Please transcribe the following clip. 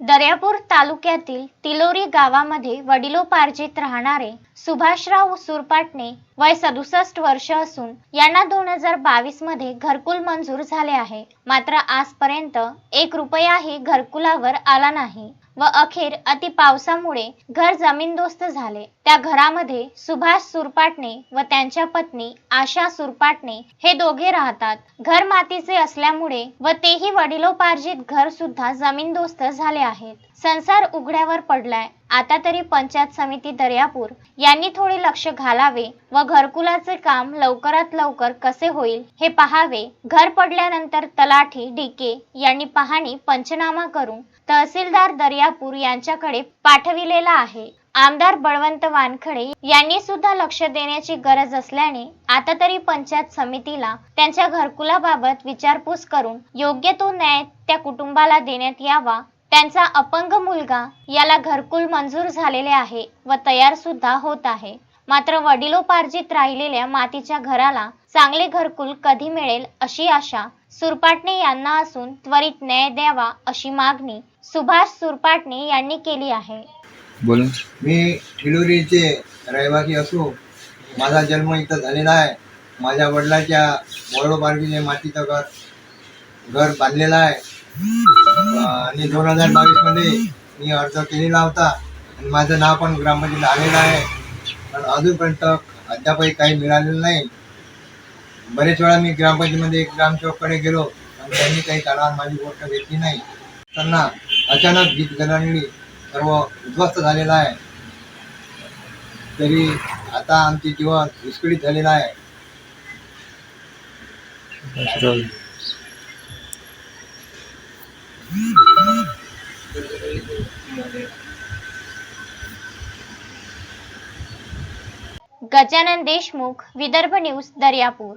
दर्यापूर तालुक्यातील तिलोरी गावामध्ये वडिलोपार्जित राहणारे सुभाषराव सुरपाटणे वय सदुसष्ट वर्ष असून यांना दोन हजार बावीसमध्ये घरकुल मंजूर झाले आहे. मात्र आजपर्यंत एक रुपयाही घरकुलावर आला नाही. व अखेर अति पावसामुळे घर जमीनदोस्त झाले. त्या घरामध्ये सुभाष सुरपाटणे व त्यांच्या पत्नी आशा सुरपाटणे हे दोघे राहतात. घर मातीचे असल्यामुळे व तेही वडिलोपार्जित घर सुद्धा जमीनदोस्त झाले आहेत. संसार उघड्यावर पडलाय. आता तरी पंचायत समिती दर्यापूर यांनी थोडे लक्ष घालावे व घरकुलाचे काम लवकरात लवकर कसे होईल हे पहावे. घर पडल्यानंतर तलाठी डीके यांनी पाहणी पंचनामा करून तहसीलदार दर्यापूर यांच्याकडे पाठविलेला आहे. आमदार बळवंत वानखडे यांनी सुद्धा लक्ष देण्याची गरज असल्याने आता तरी पंचायत समितीला त्यांच्या घरकुलाबाबत विचारपूस करून योग्य तो न्याय त्या कुटुंबाला देण्यात यावा त्यांचा अपंग मुलगा याला घरकुल मंजूर झालेले आहे व तयार सुद्धा होत आहे. मात्र वडिलोपार्जित राहिलेल्या मातीच्या घराला चांगले घरकुल कधी मिळेल अशी आशा सुरपाटणे यांना असून त्वरित न्याय द्यावा अशी मागणी सुभाष सुरपाटणे यांनी केली आहे. बोला. मी ठिलोरीचे रहिवासी असो माझा जन्म इथं झालेला आहे. माझ्या वडिलाच्या वडोपार्गीचे मातीचं घर घर बांधलेलं आहे. आणि दोन हजार बावीसमध्ये मी अर्ज केलेला होता. आणि माझं नाव पण ग्रामपंचायत आलेलं आहे. पण अजूनपर्यंत अद्यापही काही मिळालेलं नाही. बरेच वेळा मी ग्रामपंचायतीमध्ये ग्रामसेवककडे गेलो. पण त्यांनी काही काळात माझी गोष्ट घेतली नाही. त्यांना अचानक गीत गलांगली सर्व उद्ध्वस्त झालेला आहे. तरी आता आमचे जीवन विस्कळीत झालेलं आहे. ગજાનંદ દેશમુખ વિદર્ભ ન્યૂઝ દરિયાપુર.